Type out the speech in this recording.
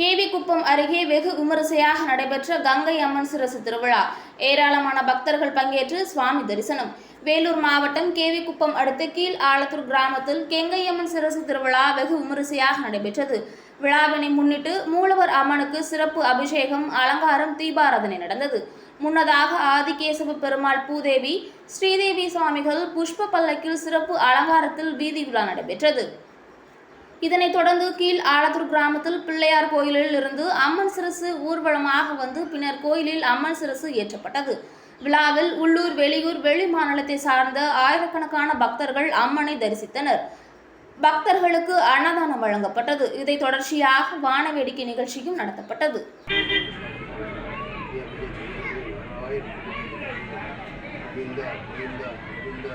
கேவிக்குப்பம் அருகே வெகு விமரிசையாக நடைபெற்ற கங்கை அம்மன் சிரசு திருவிழா. ஏராளமான பக்தர்கள் பங்கேற்று சுவாமி தரிசனம். வேலூர் மாவட்டம் கேவிக்குப்பம் அடுத்த கீழ் ஆலத்தூர் கிராமத்தில் கெங்கையம்மன் சிரசு திருவிழா வெகு விமரிசையாக நடைபெற்றது. விழாவினை முன்னிட்டு மூலவர் அம்மனுக்கு சிறப்பு அபிஷேகம் அலங்காரம் தீபாராதனை நடந்தது. முன்னதாக ஆதிகேசவ பெருமாள் பூதேவி ஸ்ரீதேவி சுவாமிகள் புஷ்ப பல்லக்கில் சிறப்பு அலங்காரத்தில் வீதி விழா நடைபெற்றது. இதனைத் தொடர்ந்து கீழ் ஆலத்தூர் கிராமத்தில் பிள்ளையார் கோயிலில் இருந்து அம்மன் சிரசு ஊர்வலமாக வந்து பின்னர் கோயிலில் அம்மன் சிரசு ஏற்றப்பட்டது. விழாவில் உள்ளூர் வெளியூர் வெளி மாநிலத்தை சார்ந்த ஆயிரக்கணக்கான பக்தர்கள் அம்மனை தரிசித்தனர். பக்தர்களுக்கு அன்னதானம் வழங்கப்பட்டது. இதை தொடர்ச்சியாக வான வேடிக்கை நிகழ்ச்சியும் நடத்தப்பட்டது. இந்த இந்த இந்த